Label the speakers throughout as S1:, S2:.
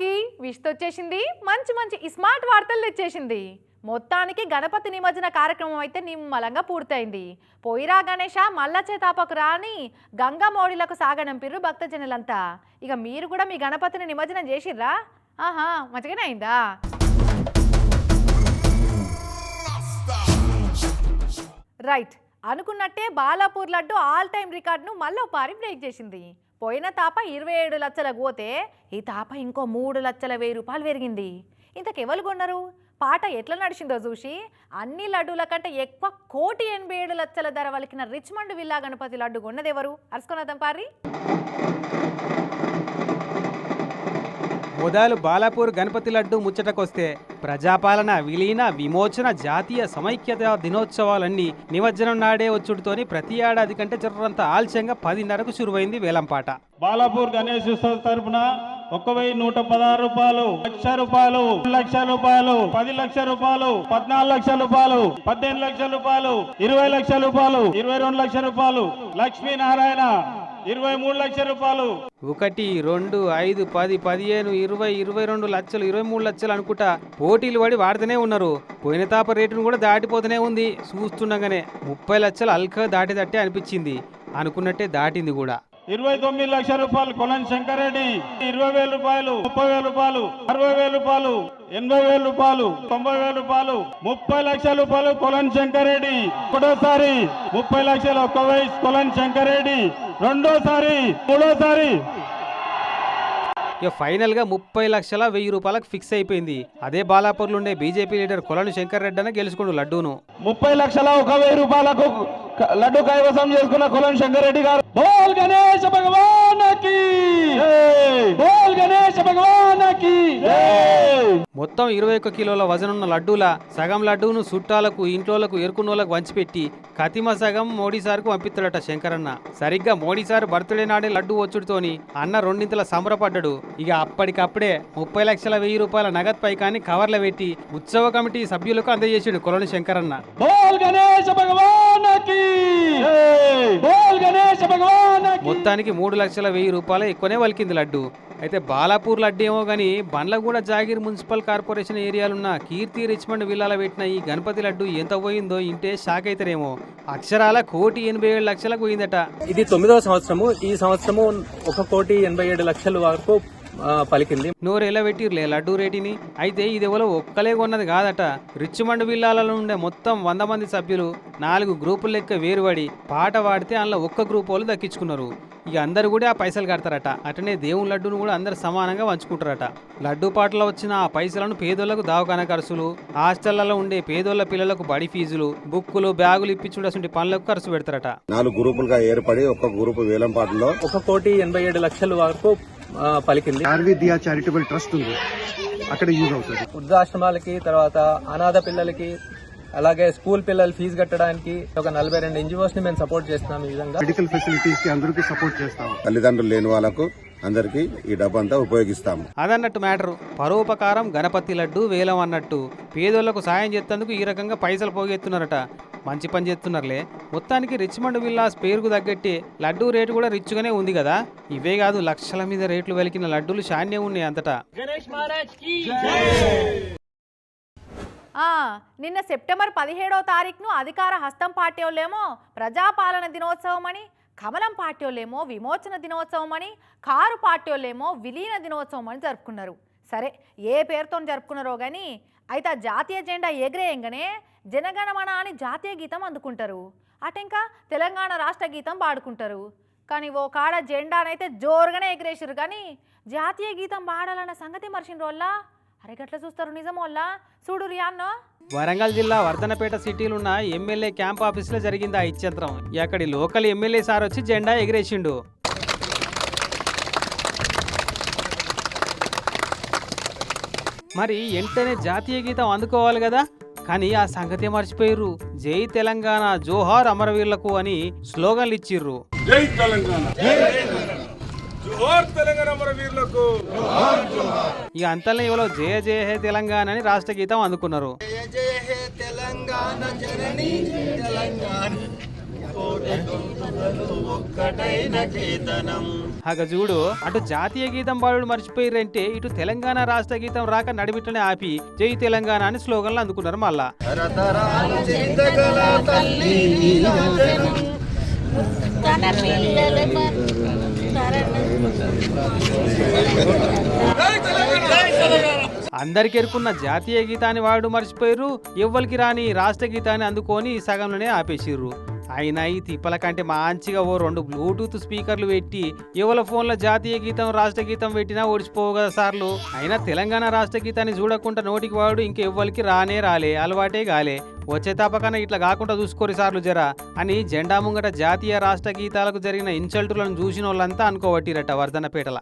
S1: అందరికీ విష్తో వచ్చేసింది. మంచి మంచి స్మార్ట్ వార్తలు తెచ్చేసింది. మొత్తానికి గణపతి నిమజ్జన కార్యక్రమం అయితే నిమ్మలంగా పూర్తయింది. పోయిరా గణేష మల్ల చేతాపకు రాని గంగా మోడిలకు సాగనంపిర్రు భక్తజనులంతా. ఇక మీరు కూడా మీ గణపతిని నిమజ్జనం చేసిర్రా? ఆహా మంచిగానే అయిందా? రైట్. అనుకున్నట్టే బాలాపూర్ లడ్డు ఆల్ టైమ్ రికార్డును మళ్ళీ పారి బ్రేక్ చేసింది. పోయిన తాప ఇరవై ఏడు లక్షల పోతే ఈ తాప ఇంకో మూడు లక్షల వెయ్యి రూపాయలు పెరిగింది. ఇంతకెవరు కొన్నారు? పాట ఎట్లా నడిచిందో చూసి అన్ని లడ్డూల కంటే ఎక్కువ కోటి ఎనభై ఏడు లక్షల ధర వలికిన రిచ్మండ్ విల్లా గణపతి లడ్డు కొన్నదెవరు? అరుసుకున్నదం పారి
S2: మొదలు బాలాపూర్ గణపతి లడ్డు ముచ్చటకొస్తే ప్రజాపాలన విలీన విమోచన జాతీయ సమైక్యత దినోత్సవాలన్నీ నిమజ్జనం నాడే వచ్చుడుతోని ప్రతి ఏడాది కంటే జర్రంత ఆలస్యంగా పదిన్నరకు చురువైంది వేలంపాట.
S3: బాలాపూర్ గణేష్ ఉత్సవ తరపున ఒక వెయ్యి నూట పదహారు రూపాయలు లక్ష రూపాయలు లక్ష రూపాయలు పది లక్షల రూపాయలు పద్నాలుగు లక్షల రూపాయలు పద్దెనిమిది లక్షల రూపాయలు ఇరవై లక్షల రూపాయలు ఇరవై రెండు లక్షల రూపాయలు. లక్ష్మీనారాయణ ఇరవై మూడు లక్షల రూపాయలు.
S2: ఒకటి రెండు ఐదు పది పదిహేను ఇరవై ఇరవై రెండు లక్షలు ఇరవై మూడు లక్షలు అనుకుంటా పోటీలు పడి వాడుతూనే ఉన్నారు. పోయిన తాప రేటును కూడా దాటిపోతూనే ఉంది. చూస్తుండగానే ముప్పై లక్షలు అల్క దాటిదట్టే అనిపించింది. అనుకున్నట్టే దాటింది కూడా.
S3: ఇరవై తొమ్మిది లక్షల రూపాయలు కొలన్ శంకరెడ్డి. ఇరవై వేల రూపాయలు ముప్పై వేల రూపాయలు అరవై వేల రూపాయలు ఎనభై వేల రూపాయలు తొంభై వేల రూపాయలు ముప్పై లక్షల రూపాయలు కొలన్ శంకరెడ్డి. ఒకటోసారి ముప్పై లక్షలు ఒక్క వయసు కొలన్ శంకరెడ్డి. రెండోసారి మూడోసారి.
S2: ఇక ఫైనల్గా ముప్పై లక్షల వెయ్యి రూపాయలకు ఫిక్స్ అయిపోయింది. అదే బాలాపూర్లో ఉండే బీజేపీ లీడర్ కొలను శంకర్ రెడ్డి అనే గెలుచుకోండు లడ్డూను.
S3: ముప్పై లక్షల ఒక వెయ్యి రూపాయలకు లడ్డు కైవసం చేసుకున్న కొలన్ శంకరెడ్డి గారు. బోల్ గణేష భగవానకి! బోల్ గణేష భగవానకి!
S2: మొత్తం ఇరవై ఒక్క కిలోల వజనున్న లడ్డూల సగం లడ్డూను చుట్టాలకు ఇంట్లోలకు ఎరుకున్నోళ్ళకు వంచిపెట్టి కతిమ సగం మోడీ సార్కు పంపిస్తాడట శంకరన్న. సరిగ్గా మోడీ సార్ బర్త్డే నాడే లడ్డు వచ్చుడుతోని అన్న రెండింతల సంబరపడ్డాడు. ఇక అప్పటికప్పుడే ముప్పై లక్షల వెయ్యి రూపాయల నగదు పైకాన్ని కవర్ల పెట్టి ఉత్సవ కమిటీ సభ్యులకు అందజేసాడు కొలని శంకరన్న.
S3: బోల్
S2: మొత్తానికి మూడు లక్షల వెయ్యి రూపాయలు ఎక్కువనే వలికింది లడ్డు. అయితే బాలాపూర్ లడ్డు ఏమో కానీ బండ్లగూడ జాగీర్ మున్సిపల్ కార్పొరేషన్ ఏరియాలున్న కీర్తి రిచ్మండ్ విల్లాల పెట్టిన ఈ గణపతి లడ్డు ఎంత పోయిందో ఇంటే షాక్ అవుతారేమో అక్షరాల కోటి ఎనభై ఏడు లక్షలకు పోయిందట.
S4: ఇది తొమ్మిదవ సంవత్సరము. ఈ సంవత్సరము ఒక కోటి ఎనభై ఏడు లక్షల వరకు పలికింది.
S2: నోరు ఎలా పెట్టిర్లే లడ్డు రేటిని. అయితే ఇది ఎవరో ఒక్కలే కొన్నది కాదట. రిచ్మండ్ విల్లాలలో ఉండే మొత్తం వంద మంది సభ్యులు నాలుగు గ్రూపుల లెక్క వేరుపడి పాట పాడితే అందులో ఒక్క గ్రూప్ వాళ్ళు దక్కించుకున్నారు. ఇక అందరు కూడా ఆ పైసలు కడతారట. అటనే దేవుని లడ్డును కూడా అందరు సమానంగా పంచుకుంటారట లడ్డు పాటలో వచ్చిన ఆ పైసలను పేదోళ్ళకు దవాఖాన ఖర్చులు హాస్టళ్ళలో ఉండే పేదోళ్ళ పిల్లలకు బడి ఫీజులు బుక్కులు బ్యాగులు ఇప్పించుడు పనులకు ఖర్చు పెడతారట.
S5: నాలుగు గ్రూపులుగా ఏర్పడి ఒక్క గ్రూపు వేలంపాటలో
S4: ఒక కోటి ఎనభై ఏడు లక్షల వరకు పలికింది.
S6: ఆర్విద్యా చారిటబుల్ ట్రస్ట్ ఉంది. అక్కడ యూజ్ అవుతుంది.
S4: వృద్ధాశ్రమాలకి తర్వాత అనాథ పిల్లలకి అలాగే స్కూల్ పిల్లలు ఫీజు కట్టడానికి ఒక నలభై రెండు ఎన్జిఓస్ని మేము సపోర్ట్ చేస్తున్నాం ఈ విధంగా.
S6: మెడికల్ ఫెసిలిటీస్కి అందరికీ సపోర్ట్ చేస్తాం
S5: తల్లిదండ్రులు లేని వాళ్ళకు అందరికీ ఈ డబ్బంతా ఉపయోగిస్తాము.
S2: అదన్నట్టు మ్యాటర్. పరోపకారం గణపతి లడ్డు వేలం అన్నట్టు. పేదోళ్ళకు సాయం చేస్తేందుకు ఈ రకంగా పైసలు పోగెత్తున్నారట. మంచి పని చేస్తున్నారులే మొత్తానికి రిచ్మండ్ విల్లాస్ పేరుకు తగ్గట్టే లడ్డు రేటు కూడా రిచ్గానే ఉంది కదా. ఇవే కాదు లక్షల మీద రేట్లు వెలికిన లడ్డూలు శాన్యం ఉన్నాయి అంతటా.
S1: నిన్న సెప్టెంబర్ పదిహేడో తారీఖును అధికార హస్తం పార్టీ వాళ్ళేమో ప్రజాపాలన దినోత్సవం అని కమలం పార్టీ విమోచన దినోత్సవం అని కారు పార్టీ వాళ్ళేమో విలీన దినోత్సవం అని జరుపుకున్నారు. సరే ఏ పేరుతో జరుపుకున్నారో కానీ అయితే ఆ జాతీయ జెండా ఎగిరేయంగానే జనగణమన అని జాతీయ గీతం అందుకుంటారు. అటెంకా తెలంగాణ రాష్ట్ర గీతం పాడుకుంటారు. కానీ ఓ కాడ జెండానైతే జోరుగానే ఎగిరేసారు కానీ జాతీయ గీతం పాడాలన్న సంగతి మర్చిన రోజులా అరే గట్ల చూస్తారు నిజం వల్ల చూడు రియాన్నో
S2: వరంగల్ జిల్లా వర్ధనపేట సిటీలున్న ఎమ్మెల్యే క్యాంప్ ఆఫీస్లో జరిగింది ఆ ఇచ్చంత్రం. అక్కడి లోకల్ ఎమ్మెల్యే సార్ వచ్చి జెండా ఎగిరేసిండు. మరి వెంటనే జాతీయ గీతం అందుకోవాలి కదా? కానీ ఆ సంగతి మర్చిపోయిర్రు. జై తెలంగాణ జోహార్ అమరవీరులకు అని స్లోగన్లు ఇచ్చిర్రు.
S7: జై తెలంగాణ. జోహార్ తెలంగాణ మన వీరులకు.
S2: ఇక అంతలో ఎవరో జయ జయ హే తెలంగాణ అని రాష్ట్ర గీతం అందుకున్నారు. హగ చూడు అటు జాతీయ గీతం పాడు మర్చిపోయిరంటే ఇటు తెలంగాణ రాష్ట్ర గీతం రాక నడిమిట్లనే ఆపి జై తెలంగాణ అని స్లోగన్లు అందుకున్నారు మళ్ళా.
S8: తన పిల్లల
S2: అందరికి ఎరుకున్న జాతీయ గీతాన్ని వాడు మర్చిపోయారు ఎవ్వరికి రాని రాష్ట్ర గీతాన్ని అందుకొని సగంలోనే ఆపేసిర్రు. అయినా ఈ తిప్పల కంటే మంచిగా ఓ రెండు బ్లూటూత్ స్పీకర్లు పెట్టి ఎవల ఫోన్లో జాతీయ గీతం రాష్ట్ర గీతం పెట్టినా ఓడిచిపోవు కదా సార్లు. అయినా తెలంగాణ రాష్ట్ర గీతాన్ని చూడకుండా నోటికి వాడు ఇంకెవ్వరికి రానే రాలే అలవాటే గాలే వచ్చే తప్పకన్నా ఇట్లా కాకుండా చూసుకోరు సార్లు జరా అని జెండా ముంగట జాతీయ రాష్ట్ర గీతాలకు జరిగిన ఇన్సల్టులను చూసిన వాళ్ళంతా అనుకోవట్టిరట వర్ధనపేటల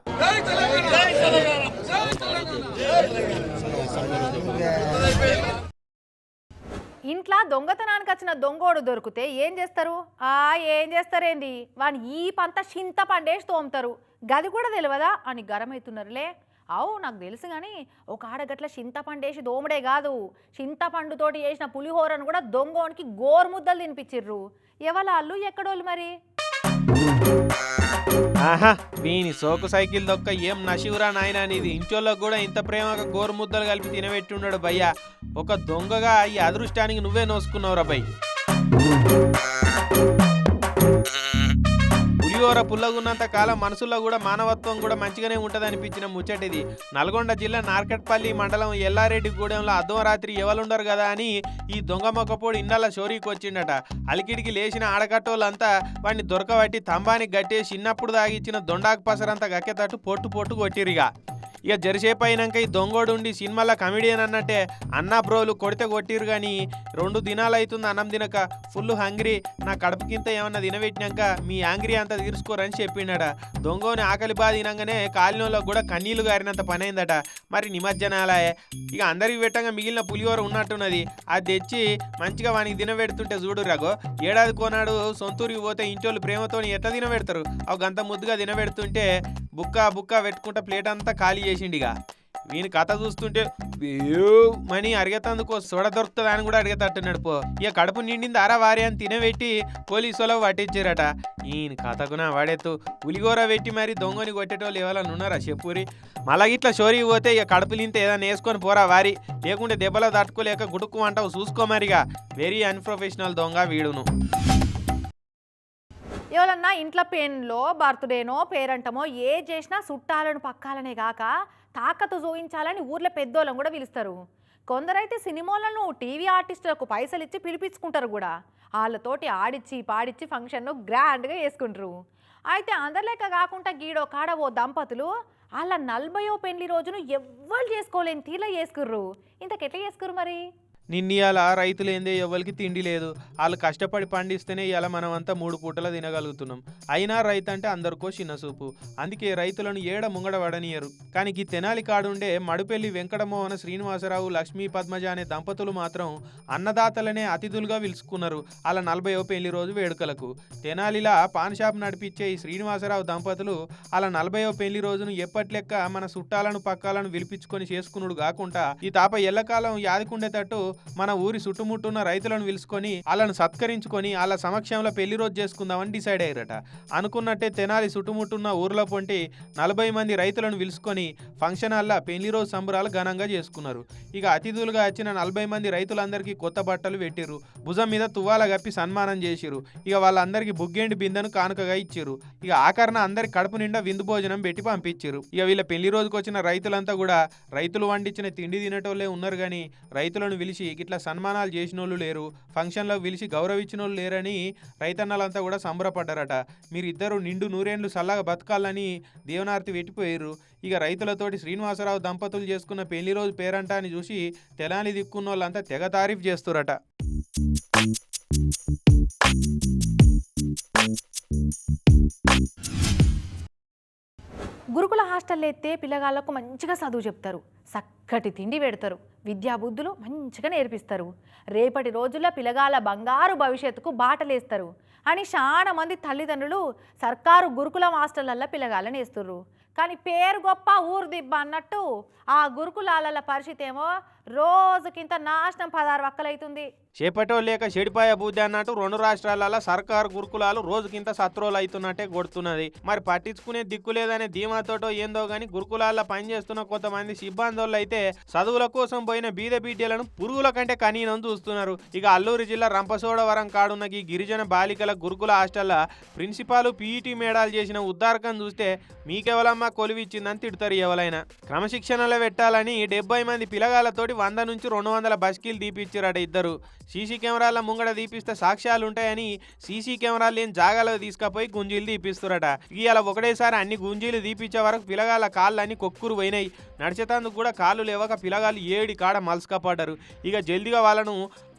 S1: ఇంట్లో దొంగతనానికి వచ్చిన దొంగోడు దొరికితే ఏం చేస్తారు? ఆ ఏం చేస్తారేంది? వాని ఈ పంత చింత పండేసి తోముతారు. గది కూడా తెలియదా అని గరమవుతున్నారులే. అవు నాకు తెలుసు కానీ ఒక ఆడగట్ల చింతపండేసి దోమడే కాదు. చింతపండుతోటి చేసిన పులిహోరను కూడా దొంగోనికి గోరుముద్దలు తినిపించిర్రు ఎవలాళ్ళు? ఎక్కడోళ్ళు మరి?
S9: ఆహా. వీని సోకు సైకిల్ దొక్క ఏం నశివురా నాయన అనేది ఇంట్లో కూడా ఇంత ప్రేమగా గోరు ముద్దలు కలిపి తినబెట్టి ఉన్నాడు భయ్య. ఒక దొంగగా ఈ అదృష్టానికి నువ్వే నోసుకున్నావురా భయ్ పులిహోర పుల్లగున్నంత కాలం మనసులో కూడా మానవత్వం కూడా మంచిగానే ఉంటది అనిపించిన ముచ్చటిది. నల్గొండ జిల్లా నార్కట్పల్లి మండలం ఎల్లారెడ్డి గూడెంలో అర్ధం రాత్రి ఎవరుండరు కదా అని ఈ దొంగ మొక్కపోడు ఇన్నల షోరీకి వచ్చిండట. అలికిడికి లేచిన ఆడకట్టోళ్ళంతా వాడిని దొరకబట్టి తంబానికి గట్టేసి చిన్నప్పుడు దాగిచ్చిన దొండాకు పసరంతా గక్కేటట్టు పొట్టు పొట్టు కొట్టిరిగా ఇక జరిసేపు అయినాక ఈ దొంగోడు ఉండి సినిమాలో కమెడియన్ అన్నట్టే అన్న బ్రోలు కొడితే కొట్టిరు కానీ రెండు దినాలు అవుతుంది అన్నం తినక ఫుల్ హంగ్రీ నా కడుపుకింత ఏమన్నా తినబెట్టినాక మీ యాంగ్రీ అంతా తీర్చుకోరని చెప్పిండట. దొంగోని ఆకలి బాధ తినంగానే కాలినోళ్ళకు కూడా కన్నీళ్ళు గారినంత పని అయిందట మరి నిమజ్జనాలయే. ఇక అందరికి పెట్టంగా మిగిలిన పులిహోర ఉన్నట్టున్నది. అది తెచ్చి మంచిగా వానికి తినబెడుతుంటే చూడు రగో ఏడాది కోనాడు సొంతూరికి పోతే ఇంటోళ్ళు ప్రేమతోని ఎట్లా తినబెడతారు? అవి గంత ముద్దుగా తినబెడుతుంటే బుక్క బుక్క పెట్టుకుంటా ప్లేట్ అంతా ఖాళీ చేసిండిగా. వీని కథ చూస్తుంటే మనీ మని అరిగేతందుకు సొడ దొరుకుతుంది అని కూడా అడిగేటట్టున్నాడు పో. ఇక కడుపు నిండింది అరా వారి అని తినబెట్టి పోలీసు వాళ్ళు పట్టించారట. ఈయన కథకున వాడేత్తు పులిగోర పెట్టి మరి దొంగని కొట్టేటోళ్ళు ఎవరైనా ఉన్నారా చెప్పురి? మళ్ళా ఇట్లా షోరీ పోతే ఇక కడుపు నింతే ఏదైనా వేసుకొని పోరా వారి. లేకుంటే దెబ్బలో తట్టుకోలేక గుడుక్కు అంటావు చూసుకోమరిగా వెరీ అన్ప్రొఫెషనల్ దొంగ వీడును.
S1: ఎవరన్నా ఇంట్లో పెన్లో బర్త్డేనో పేరంటమో ఏ చేసినా చుట్టాలను పక్కాలనే కాక తాకత్తు చూపించాలని ఊర్లో పెద్దోళ్ళం కూడా పిలుస్తారు. కొందరైతే సినిమాలను టీవీ ఆర్టిస్టులకు పైసలు ఇచ్చి పిలిపించుకుంటారు కూడా. వాళ్ళతోటి ఆడిచ్చి పాడిచ్చి ఫంక్షన్ను గ్రాండ్గా చేసుకుంటారు. అయితే అందరిలేక కాకుండా గీడో కాడ ఓ దంపతులు వాళ్ళ నలభయో పెళ్ళి రోజును ఎవ్వరు చేసుకోలేని తీలా చేసుకుర్రు. ఇంతకెట్లా చేసుకుర్రు మరి?
S9: నిన్నీయాల రైతులేందే ఎవరికి తిండి లేదు. వాళ్ళు కష్టపడి పండిస్తేనే ఇలా మనం అంతా మూడు పూటలు తినగలుగుతున్నాం. అయినా రైతు అంటే అందరికో చిన్న చూపు అందుకే రైతులను ఏడ ముంగడ వడనియరు కానీ ఈ తెనాలి కాడుండే మడుపెల్లి వెంకటమోహన శ్రీనివాసరావు లక్ష్మీ పద్మజ అనే దంపతులు మాత్రం అన్నదాతలనే అతిథులుగా పిలుచుకున్నారు అలా నలభైవ పెళ్ళి రోజు వేడుకలకు. తెనాలిలా పాన్ షాప్ నడిపించే ఈ శ్రీనివాసరావు దంపతులు అలా నలభైవ పెళ్ళి రోజును ఎప్పట్లెక్క మన చుట్టాలను పక్కాలను పిలిపించుకొని చేసుకున్నాడు కాకుండా ఈ తాప ఎల్లకాలం యాదికుండేటట్టు మన ఊరి చుట్టుముట్టున్న రైతులను పిలుచుకొని వాళ్ళను సత్కరించుకొని వాళ్ళ సమక్షంలో పెళ్ళి రోజు చేసుకుందామని డిసైడ్ అయ్యారట. అనుకున్నట్టే తెనాలి చుట్టుముట్టున్న ఊర్లో పొంటి నలభై మంది రైతులను పిలుచుకొని ఫంక్షన్ హాల్లో పెళ్ళి రోజు సంబరాలు ఘనంగా చేసుకున్నారు. ఇక అతిథులుగా వచ్చిన నలభై మంది రైతులందరికీ కొత్త బట్టలు పెట్టిర్రు. భుజం మీద తువ్వాల కప్పి సన్మానం చేసిరు ఇక వాళ్ళందరికీ బుగ్గేండి బిందెను కానుకగా ఇచ్చిర్రు. ఇక ఆఖరణ అందరి కడుపు నిండా విందు భోజనం పెట్టి పంపించారు ఇక వీళ్ళ పెళ్ళి రోజుకు వచ్చిన రైతులంతా కూడా రైతులు వండించిన తిండి తినేటోళ్ళే ఉన్నారు కానీ రైతులను పిలిచి ఇట్లా సన్మానాలు చేసిన వాళ్ళు లేరు ఫంక్షన్లో పిలిచి గౌరవించిన వాళ్ళు లేరని రైతన్నలంతా కూడా సంబరపడ్డారట. మీరిద్దరు నిండు నూరేండ్లు సల్లగా బతకాలని దేవనార్తి వెట్టిపోయారు ఇక రైతులతోటి శ్రీనివాసరావు దంపతులు చేసుకున్న పెళ్ళి రోజు పేరంట అని చూసి తెలాని దిక్కున్న వాళ్ళంతా తెగ తారీఫ్ చేస్తురట
S1: గురుకుల హాస్టల్లో ఎత్తే పిల్లగాళ్ళకు మంచిగా చదువు చెప్తారు. చక్కటి తిండి పెడతారు. విద్యాబుద్ధులు మంచిగా నేర్పిస్తారు. రేపటి రోజుల్లో పిల్లగాళ్ళ బంగారు భవిష్యత్తుకు బాటలేస్తారు అని చాలా మంది తల్లిదండ్రులు సర్కారు గురుకులం హాస్టళ్ళల్లో పిల్లగాళ్ళని వేస్తుర్రు. కానీ పేరు గొప్ప ఊరు దిబ్బ అన్నట్టు ఆ గురుకులాల పరిస్థితి ఏమో రోజుకింత నాశనం పదహారు వక్కలైతుంది
S9: చేపటో లేక చెడిపాయ బుద్ధి అన్నట్టు రెండు రాష్ట్రాలలో సర్కారు గురుకులాలు రోజుకింత సత్రోలు అవుతున్నట్టే కొడుతున్నది మరి పట్టించుకునే దిక్కు లేదనే ధీమాతోటో ఏందో గాని గురుకులాల్లో పనిచేస్తున్న కొంతమంది సిబ్బందులు అయితే చదువుల కోసం పోయిన బీద బిడ్డలను పురుగుల కంటే కనీనం చూస్తున్నారు. ఇక అల్లూరు జిల్లా రంపసోడవరం కాడున్న ఈ గిరిజన బాలికల గురుకుల హాస్టల్లో ప్రిన్సిపాల్ పీఈటీ మేడాలు చేసిన ఉద్దారకం చూస్తే మీకెవలమ్మా కొలువిచ్చిందని తిడతారు ఎవరైనా క్రమశిక్షణలో పెట్టాలని డెబ్బై మంది పిల్లగాళ్ళతోటి వంద నుంచి రెండు వందల బస్కీలు తీపిచ్చారట ఇద్దరు. సీసీ కెమెరాల ముంగడ తీపిస్తే సాక్ష్యాలు ఉంటాయని సీసీ కెమెరాలు లేని జాగాలో తీసుకుపోయి గుంజీలు తీపిస్తారట. ఇలా ఒకటేసారి అన్ని గుంజీలు తీపిచ్చే వరకు పిల్లగాళ్ళ కాళ్ళు అన్ని కొక్కురు పోయినాయి. నడిచేతందుకు కూడా కాళ్ళు లేవక పిల్లగాళ్ళు ఏడి కాడ మలుసుకపడ్డారు ఇక జల్దిగా వాళ్ళను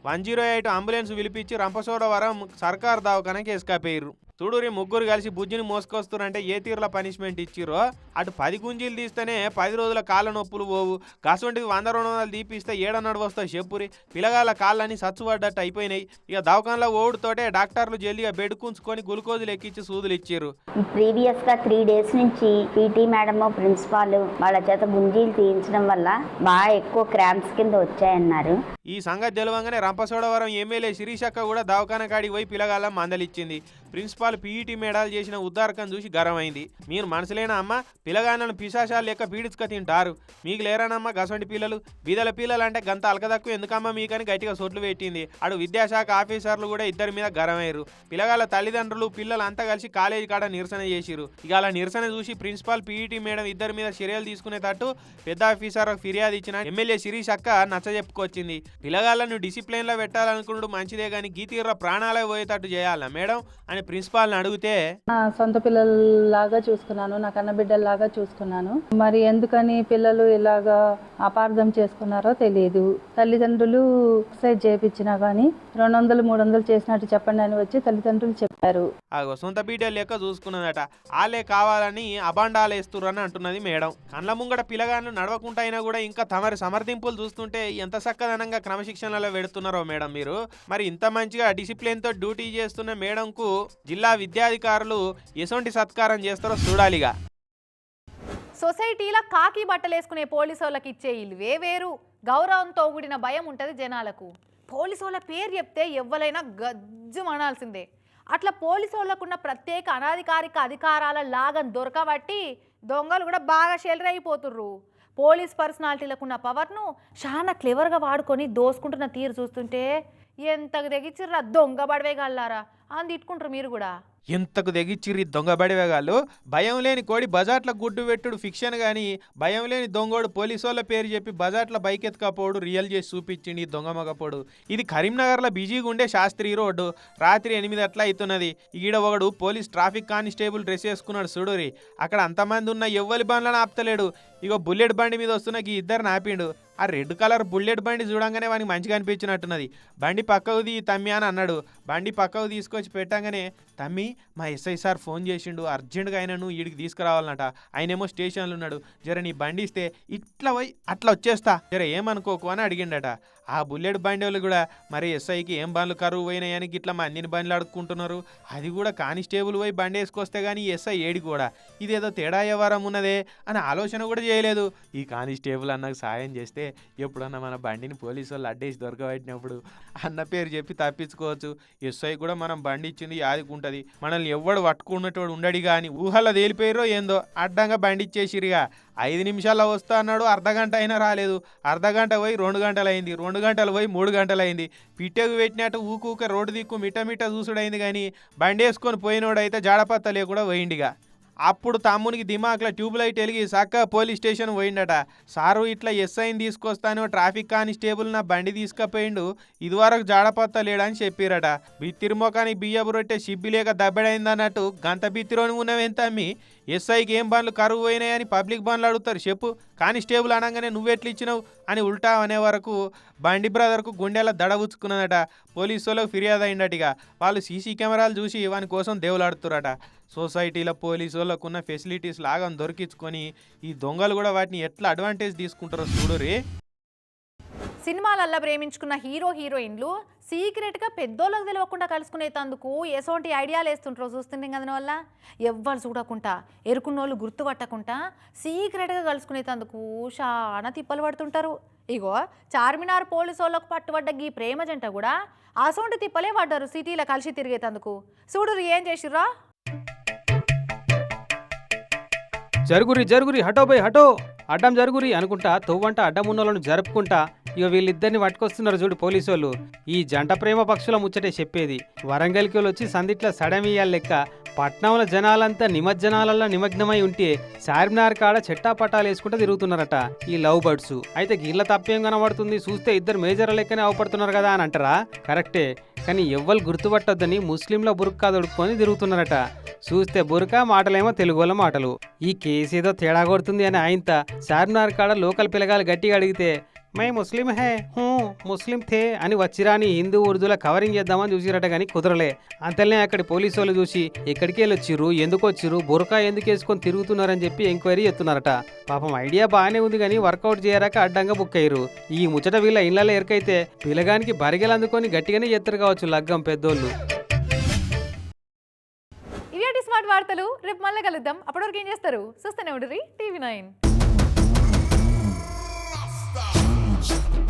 S9: వన్ జీరో ఎయిట్ అంబులెన్స్ పిలిపించి రంపసోడవరం సర్కార్ దవాఖానకి ఎసుకపోయారు చూడురి ముగ్గురు కలిసి బుజ్జిని మోసుకొస్తున్నారంటే ఏ తీరుల పనిష్మెంట్ ఇచ్చిరో అటు పది గుంజీలు తీస్తేనే పది రోజుల కాళ్ళ నొప్పులు పోవు. గసంటిది వంద రెండు వందలు తీపిస్తే ఏడన్నాడు వస్తాయి చెప్పురి? పిల్లగాళ్ళ కాళ్ళని సచ్చుపడ్డట్టు అయిపోయినాయి. ఇక దవాఖానలో ఓడుతోటే డాక్టర్లు జల్దిగా బెడ్ కుంచుకొని గ్లూకోజులు ఎక్కించి సూదులు ఇచ్చారు
S8: ప్రీవియస్గా త్రీ డేస్ నుంచి పీటీ మేడం ప్రిన్సిపాల్ వాళ్ళ చేత గుంజీలు తీయించడం వల్ల బాగా ఎక్కువ క్రాంప్స్ కింద వచ్చాయన్నారు.
S9: ఈ సంగతి తెలవంగానే రంపసోడవరం ఎమ్మెల్యే శిరీషక్క కూడా దవాఖాన కాడికి పోయి పిల్లగాళ్ళ మందలిచ్చింది. ప్రిన్సిపాల్ పీఈటీ మేడాలు చేసిన ఉద్దారకం చూసి గర్వమైంది. మీరు మనసులేనా అమ్మ? పిల్లగాళ్ళను పిశాశాలు లెక్క పీడించుక తింటారు. మీకు లేరానమ్మా గసంటి పిల్లలు? బీదల పిల్లలు అంటే గంత అలకదక్కు ఎందుకమ్మా మీకని గట్టిగా సొట్లు పెట్టింది. అడు విద్యాశాఖ ఆఫీసర్లు కూడా ఇద్దరి మీద గర్వమయ్యారు. పిల్లగాళ్ళ తల్లిదండ్రులు పిల్లలు అంతా కలిసి కాలేజీ కాడ నిరసన చేసిరు ఇక అలా నిరసన చూసి ప్రిన్సిపాల్ పీఈటీ మేడం ఇద్దరి మీద చర్యలు తీసుకునేటట్టు పెద్ద ఆఫీసర్ ఫిర్యాదు ఇచ్చిన ఎమ్మెల్యే శిరీష్ అక్క నచ్చ చెప్పుకొచ్చింది పిల్లగాళ్ళను డిసిప్లిన్లో పెట్టాలనుకున్నాడు మంచిదే కానీ గీతీర్ర ప్రాణాలే పోయేటట్టు చేయాలా మేడం? అని ప్రిన్సిపాల్ని అడిగితే
S10: నా సొంత పిల్లల్లాగా చూసుకున్నాను నా కన్న బిడ్డల్లాగా చూసుకున్నాను. మరి ఎందుకని పిల్లలు ఇలాగా అపార్థం చేసుకున్నారో తెలియదు తల్లిదండ్రులు ఎక్సైజ్ చేయించినా కానీ రెండు వందలు మూడు వందలు చేసినట్టు చెప్పండి అని వచ్చి తల్లిదండ్రులు చెప్పారు.
S9: అగో సొంత బిడ్డ లెక్క చూసుకున్నదట. వాళ్ళే కావాలని అబాండాలు అంటున్నది మేడం. కండ్ల ముంగడ పిల్లగాళ్ళు నడవకుండా అయినా కూడా ఇంకా తమరి సమర్థింపులు చూస్తుంటే ఎంత చక్కదనంగా క్రమశిక్షణలో పెడుతున్నారో మేడం మీరు. మరి ఇంత మంచిగా డిసిప్లిన్తో డ్యూటీ చేస్తున్న మేడంకు జిల్లా విద్యాధికారులు ఎసొంటి సత్కారం చేస్తారో చూడాలిగా.
S1: సొసైటీలో కాకి బట్టలు వేసుకునే పోలీసు వాళ్ళకి ఇచ్చే ఇల్వే వేరు. గౌరవంతో కూడిన భయం ఉంటుంది జనాలకు. పోలీసు వాళ్ళ పేరు చెప్తే ఎవ్వరైనా గజ్జు అనాల్సిందే అట్లా పోలీసు వాళ్ళకున్న ప్రత్యేక అనధికారిక అధికారాల లాగం దొరకబట్టి దొంగలు కూడా బాగా షెల్టర్ అయిపోతుర్రు పోలీస్ పర్సనాలిటీలకు ఉన్న పవర్ను చాలా క్లెవర్గా వాడుకొని దోసుకుంటున్న తీరు చూస్తుంటే ఎంతకు తెగిచ్చిర్రా దొంగ బడవేగల్లారా. అని తిట్టుకుంటారు మీరు కూడా.
S9: ఇంతకు తెగిచ్చిర్రి దొంగ బడివేగాళ్ళు భయం లేని కోడి బజాట్ల గుడ్డు పెట్టుడు ఫిక్షన్ కానీ భయం లేని దొంగోడు పోలీసు వాళ్ళ పేరు చెప్పి బజాట్ల బైక్ ఎత్తుకపోడు రియల్ చేసి చూపించింది దొంగ మగపోడు. ఇది కరీంనగర్లో బిజీగా ఉండే శాస్త్రి రోడ్డు. రాత్రి ఎనిమిది అట్లా అవుతున్నది ఈడ ఒకడు పోలీస్ ట్రాఫిక్ కానిస్టేబుల్ డ్రెస్ వేసుకున్నాడు చూడురి అక్కడ అంతమంది ఉన్న ఎవ్వరి బండ్లను ఆపుతలేడు. ఇగో బుల్లెట్ బండి మీద వస్తున్న ఈ ఇద్దరిని ఆపిండు. ఆ రెడ్ కలర్ బుల్లెట్ బండి చూడంగానే వానికి మంచిగా అనిపించినట్టున్నది. బండి పక్కకు తీ తమ్మి అని అన్నాడు. బండి పక్కకు తీసుకొని తీసుకొచ్చి పెట్టంగానే తమ్మి మా ఎస్ఐ సార్ ఫోన్ చేసిండు అర్జెంటుగా ఆయనను ఈడికి తీసుకురావాలన్నట ఆయనేమో స్టేషన్లో ఉన్నాడు. జర నీ బండి ఇస్తే ఇట్లా పోయి అట్లా వచ్చేస్తా. జర ఏమనుకోకు అని అడిగిండట. ఆ బుల్లెట్ బండి వాళ్ళు కూడా మరి ఎస్ఐకి ఏం బండ్లు కరువు పోయినాయని ఇట్లా అన్ని బండ్లు అడుక్కుంటున్నారు. అది కూడా కానిస్టేబుల్ పోయి బండి వేసుకొస్తే కానీ ఎస్ఐ ఏడి కూడా. ఇదేదో తేడా వ్యవహారం ఉన్నదే అని ఆలోచన కూడా చేయలేదు. ఈ కానిస్టేబుల్ అన్నకు సాయం చేస్తే ఎప్పుడన్నా మన బండిని పోలీసు వాళ్ళు అడ్డేసి దొరకబెట్టినప్పుడు అన్న పేరు చెప్పి తప్పించుకోవచ్చు. ఎస్ఐ కూడా మనం బండి ఇచ్చింది యాదుకుంటది మనల్ని ఎవ్వడు పట్టుకున్నటోడు ఉండడి కానీ ఊహల్లో తేలిపోయారో ఏందో? అడ్డంగా బండి ఇచ్చేసిరిగా ఐదు నిమిషాల్లో వస్తా అన్నాడు. అర్ధ గంట అయినా రాలేదు. అర్ధ గంట పోయి రెండు గంటలు అయింది రెండు గంటలు పోయి మూడు గంటలు అయింది పిట్టకు పెట్టినట్టు ఊకూక రోడ్డు దిక్కు మిట్ట మిట్ట చూసుడైంది కానీ బండి వేసుకొని పోయినోడైతే జాడపత్త లేకుండా పోయిండిగా. అప్పుడు తమ్మునికి దిమాక్లో ట్యూబ్ లైట్ వెలిగి సక్క పోలీస్ స్టేషన్ పోయిండట. సారు ఇట్లా ఎస్ఐని తీసుకొస్తాను ట్రాఫిక్ కానిస్టేబుల్ నా బండి తీసుకుపోయిండు ఇదివరకు జాడపత్త లేడని చెప్పిరట. బిత్తిరిమోకానికి బియ్యపు రొట్టె సిబ్బి లేక దబ్బెడైందన్నట్టు గంత బిత్తిరోని ఉన్నవెంతమ్మి ఎస్ఐకి ఏం బండ్లు కరువు పోయినాయని పబ్లిక్ బండ్లు అడుగుతారు. చెప్పు కానిస్టేబుల్ అనగానే నువ్వెట్లు ఇచ్చినావు అని ఉల్టా అనే వరకు బండి బ్రదర్కు గుండెల దడబుచ్చుకున్నదట పోలీసు వాళ్ళకు ఫిర్యాదు అయిందటిగా వాళ్ళు సీసీ కెమెరాలు చూసి వాని కోసం దేవులాడుతురట సొసైటీలో పోలీసు వాళ్ళకు ఉన్న ఫెసిలిటీస్ లాగా దొరికించుకొని ఈ దొంగలు కూడా వాటిని ఎట్లా అడ్వాంటేజ్ తీసుకుంటారో చూడురే
S1: సినిమాలల్లో ప్రేమించుకున్న హీరో హీరోయిన్లు సీక్రెట్గా పెద్దోళ్ళకి తెలియకుండా కలుసుకునేటందుకు ఎసోంటి ఐడియాలు వేస్తుంటారో చూస్తుండే కదా వల్ల ఎవ్వరు చూడకుండా ఎరుకున్నోళ్ళు గుర్తుపట్టకుండా సీక్రెట్గా కలుసుకునేటందుకు చాలా తిప్పలు పడుతుంటారు. ఇగో చార్మినార్ పోలీసు వాళ్ళకు పట్టుబడ్డ ఈ ప్రేమ జంట కూడా అసోంటి తిప్పలే పడ్డారు సిటీలో కలిసి తిరిగేటందుకు చూడు ఏం చేసిర్రా?
S2: జరుగురి జరుగురి హటో బై హటో. అడ్డం జరుగురి అనుకుంటా తొవ్వంట అడ్డం ఉన్నోళ్ళను జరుపుకుంటా ఇక వీళ్ళిద్దరిని పట్టుకొస్తున్నారు చూడు పోలీసు వాళ్ళు ఈ జంట ప్రేమ పక్షుల ముచ్చటే చెప్పేది. వరంగల్కి వాళ్ళు వచ్చి సందిట్ల సడమియాల లెక్క పట్నంలో జనాలంతా నిమజ్జనాలలో నిమగ్నమై ఉంటే చార్మినార్ కాడ చెట్టా పటాలు వేసుకుంటూ తిరుగుతున్నారట ఈ లవ్ బర్డ్స్. అయితే గీళ్ళ తప్పేం కనబడుతుంది? చూస్తే ఇద్దరు మేజర్ల లెక్కనే అవపడుతున్నారు కదా అని అంటారా? కరెక్టే. కానీ ఎవ్వరు గుర్తుపట్టొద్దని ముస్లింల బుర్కా దొడుక్కొని తిరుగుతున్నారట. చూస్తే బురక మాటలేమో తెలుగుల మాటలు. ఈ కేసు ఏదో తేడా కొడుతుంది అని ఆయంత చార్మినార్ కాడ లోకల్ పిల్లగాలు గట్టిగా అడిగితే మై ముస్లిం హే హూ ముస్లిం థే అని వచ్చిరాని హిందూ ఉర్దూలో కవరింగ్ చేద్దామని చూసిరట కానీ కుదరలే. అంతలనే అక్కడి పోలీసు వాళ్ళు చూసి ఎక్కడికి వెళ్ళి వచ్చిర్రు ఎందుకు వచ్చిర్రు బురకా ఎందుకు వేసుకొని తిరుగుతున్నారని చెప్పి ఎంక్వైరీ చేస్తున్నారట. పాపం ఐడియా బాగానే ఉంది కానీ వర్కౌట్ చేయరాక అడ్డంగా బుక్ అయ్యారు ఈ ముచ్చట వీళ్ళ ఇళ్ళలో ఎరకైతే పిల్లగానికి బరిగెలు అందుకొని గట్టిగానే చేస్తారు కావచ్చు లగ్గం పెద్దోళ్ళు.
S1: ఇవి స్మార్ట్ వార్తలు? రేపు మళ్ళీ కలుద్దాం. అప్పటివరకు ఏం చేస్తారు? చూస్తూనే ఉండ్రి టీవీ నైన్. Ghost.